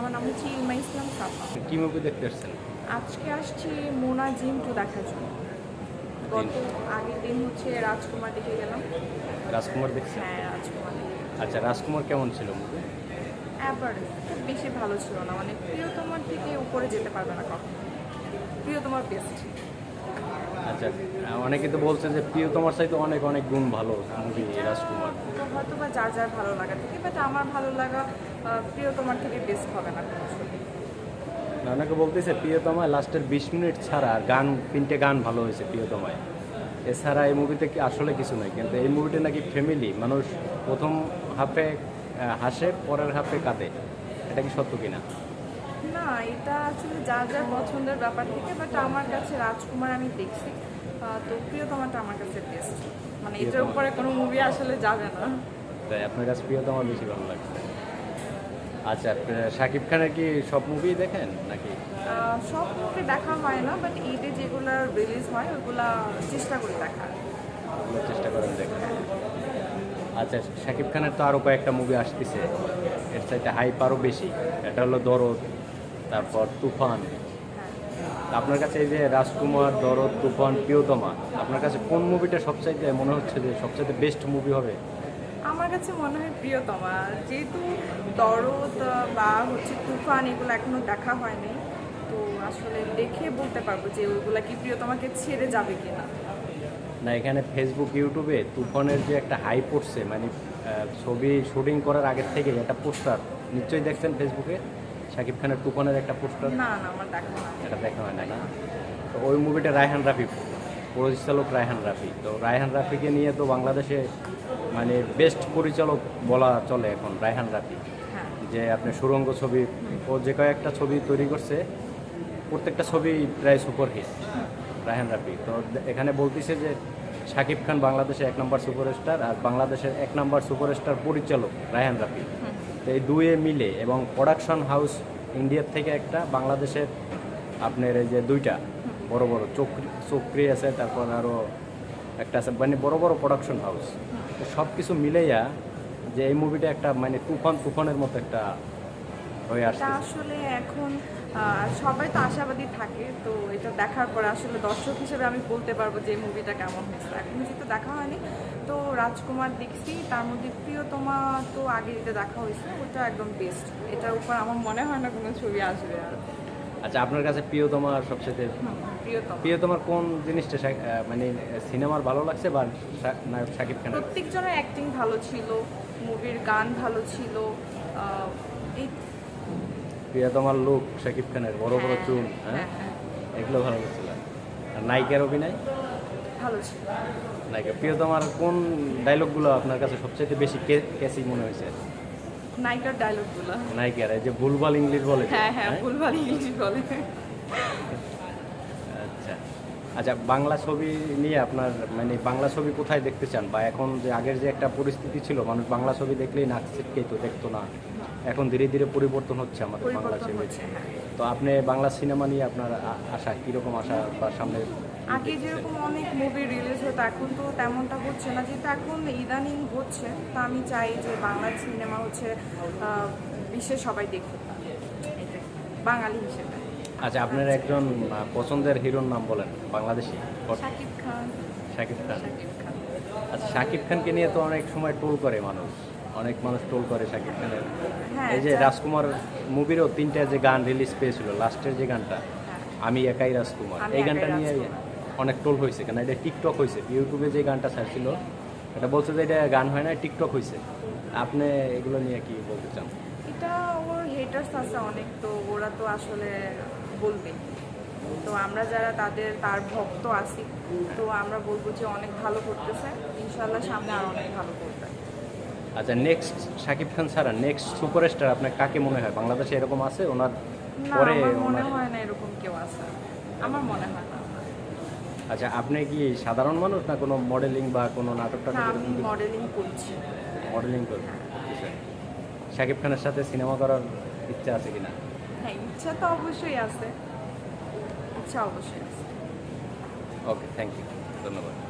আমার নাম হচ্ছে ইলমা ইসলাম সাফা। কি মুভি দেখতে এসছেন আজকে আসছি মোনা জিম টু দেখার জন্য। গত আগের দিন হচ্ছে রাজকুমার দেখে গেলাম। রাজকুমার দেখছেন? হ্যাঁ রাজকুমার আচ্ছা রাজকুমার কেমন ছিল মুভি অ্যাভারেজ খুব বেশি ভালো ছিল না। মানে প্রিয়তমার থেকে উপরে যেতে পারবে না কখনো। প্রিয়তমার বেস্ট আচ্ছা অনেকে তো বলছে যে প্রিয় তোমার সাথে অনেক অনেক গুণ ভালো মুভি রাজকুমার। হয়তো বা যার যার ভালো লাগা থেকে বাট আমার ভালো লাগা প্রিয়তমার থেকে বেস্ট হবে না অনেকে বলতেছে প্রিয়তমায় লাস্টের বিশ মিনিট ছাড়া আর গান তিনটে গান ভালো হয়েছে প্রিয়তমায়। এছাড়া এই মুভিতে আসলে কিছু নাই কিন্তু এই মুভিটা নাকি ফ্যামিলি মানুষ প্রথম হাফে হাসে পরের হাফে কাঁদে। এটা কি সত্য কিনা? না এটা আসলে যার যার পছন্দের ব্যাপার থেকে বাট আমার কাছে রাজকুমার আমি দেখছি। তো প্রিয়তমাটা আমার কাছে বেস্ট মানে এটার উপরে কোনো মুভি আসলে যাবে না। তাই আপনার কাছে প্রিয়তমা বেশি ভালো লাগছে। আচ্ছা শাকিব খানের কি সব মুভি দেখেন নাকি? সব মুভি দেখা হয় না বাট ঈদে যেগুলো রিলিজ হয় ওগুলা চেষ্টা করি দেখার। চেষ্টা করেন দেখেন আচ্ছা শাকিব খানের তো আরও কয়েকটা মুভি আসতেছে। এর চাইতে হাইপ আরও বেশি। এটা হলো দরদ তারপর তুফান। হ্যাঁ। আপনার কাছে এই যে রাজকুমার দরদ তুফান প্রিয়তমা আপনার কাছে কোন মুভিটা সবচাইতে মনে হচ্ছে যে সবচাইতে বেস্ট মুভি হবে? আমার কাছে মনে হয় প্রিয়তমা। যেহেতু দরদ বা হচ্ছে তুফান এগুলো এখনও দেখা হয়নি তো আসলে দেখে বলতে পারব যে ওইগুলা কি প্রিয়তমাকে ছেড়ে যাবে কিনা। না না এখানে ফেসবুক ইউটিউবে তুফানের যে একটা হাই পড়ছে মানে ছবি শুটিং করার আগের থেকে একটা পোস্টার নিশ্চয়ই দেখছেন ফেসবুকে শাকিব খানের তুফানের একটা পোস্টার না না আমার দেখা হয় এটা দেখা হয় না না? তো ওই মুভিটা রায়হান রাফি। পরিচালক রায়হান রাফি। তো রায়হান রাফিকে নিয়ে তো বাংলাদেশে মানে বেস্ট পরিচালক বলা চলে এখন রায়হান রাফি। হ্যাঁ। যে আপনি সুরঙ্গ ছবি ও যে কয়েকটা ছবি তৈরি করছে প্রত্যেকটা ছবি প্রায় সুপারহিট রায়হান রাফি। তো এখানে বলতেছে যে শাকিব খান বাংলাদেশের এক নম্বর সুপারস্টার আর বাংলাদেশের এক নম্বর সুপারস্টার পরিচালক রায়হান রাফি। তো এই দুয়ে মিলে এবং প্রোডাকশন হাউস ইন্ডিয়ার থেকে একটা বাংলাদেশের আপনার এই যে দুইটা। বড় বড় চক্রি চক্রি আছে তারপর আরও একটা আছে মানে বড় বড় প্রোডাকশন হাউস তো সব কিছু মিলেইয়া যে এই মুভিটা একটা মানে তুফান তুফানের মতো একটা হয়ে আসছে আসলে এখন সবাই তো আশাবাদী থাকে তো এটা দেখার পরে আসলে দর্শক হিসেবে আমি বলতে পারব যে মুভিটা কেমন হয়েছে। এখন যেহেতু দেখা হয়নি তো রাজকুমার দেখছি তার মধ্যে প্রিয়তমা তো আগে যেটা দেখা হয়েছে ওটা একদম বেস্ট এটার উপর আমার মনে হয় না কোনো ছবি আসবে আর। আচ্ছা আপনার কাছে প্রিয়তমার সবচেয়ে প্রিয়তমা। প্রিয়তমার কোন জিনিসটা মানে সিনেমার ভালো লাগছে বা নায়ক শাকিব খানের? প্রত্যেকজনের অ্যাক্টিং ভালো ছিল মুভির গান ভালো ছিল এই প্রিয়তমার লোক শাকিব খানের বড় বড় হ্যাঁ, চুল হ্যাঁ হ্যাঁ, হ্যাঁ, এগুলো ভালো লাগছিল। আর নায়িকার অভিনয়? ভালো ছিল। নায়িকা। প্রিয়তমার কোন ডায়লগগুলো আপনার কাছে সবচেয়ে বেশি ক্যাসি মনে হয়েছে? নায়িকার ডায়লগগুলো নায়িকার এই যে ভুলভাল ইংলিশ বলে হ্যাঁ হ্যাঁ? ভুলভাল ইংলিশ বলে। আচ্ছা বাংলা ছবি নিয়ে আপনার মানে বাংলা ছবি কোথায় দেখতে চান? বা এখন যে আগের যে একটা পরিস্থিতি ছিল মানুষ বাংলা ছবি দেখলেই নাক ছিটকেই তো দেখতো না। এখন ধীরে ধীরে পরিবর্তন হচ্ছে আমাদের বাংলা ছবি। হ্যাঁ। তো আপনি বাংলা সিনেমা নিয়ে আপনার আশা কীরকম আশা বা সামনে আগে যেরকম অনেক মুভি রিলিজ হতো এখন তো তেমনটা হচ্ছে না। যেহেতু এখন ইদানিং হচ্ছে তা আমি চাই যে বাংলা সিনেমা হচ্ছে আহ, বিশ্বে সবাই দেখুক। বাঙালি হিসেবে। আচ্ছা আপনার একজন পছন্দের হিরোর নাম বলেন বাংলাদেশি। শাকিব খান। শাকিব খান। আচ্ছা শাকিব খানকে নিয়ে তো অনেক সময় টোল করে মানুষ। অনেক মানুষ টোল করে শাকিব খানের। হ্যাঁ, এই যে রাজকুমার মুভিরও তিনটা যে গান রিলিজ পেয়েছিল লাস্টের যে গানটা হ্যাঁ। আমি একাই রাজকুমার। এই গানটা নিয়ে অনেক টোল হয়েছে কেন? এটা টিকটক হয়েছে। ইউটিউবে যে গানটা ছাড়ছিল এটা বলছে যে এটা গান হয় না টিকটক হয়েছে। আপনি এগুলো নিয়ে কি বলতে চান? এটা ওর হেটার্স আছে অনেক তো ওরা তো আসলে বলবে। তো আমরা যারা তাদের তার ভক্ত আছি তো আমরা বলব যে অনেক ভালো করতেছে। ইনশাল্লাহ সামনে আর অনেক ভালো করবে। আচ্ছা নেক্সট শাকিব খান ছাড়া নেক্সট সুপারস্টার আপনার কাকে মনে হয়? বাংলাদেশে এরকম আছে? ওনার পরে মনে হয় না এরকম কেউ আছে। আমার মনে হয় না। আচ্ছা আপনি কি সাধারণ মানুষ না কোনো মডেলিং বা কোনো নাটক টাটক আমি মডেলিং করছি। মডেলিং করবেন শাকিব খানের সাথে সিনেমা করার ইচ্ছা আছে কিনা? হ্যাঁ ইচ্ছা তো অবশ্যই আছে। ইচ্ছা অবশ্যই আছে। ওকে থ্যাংক ইউ ধন্যবাদ।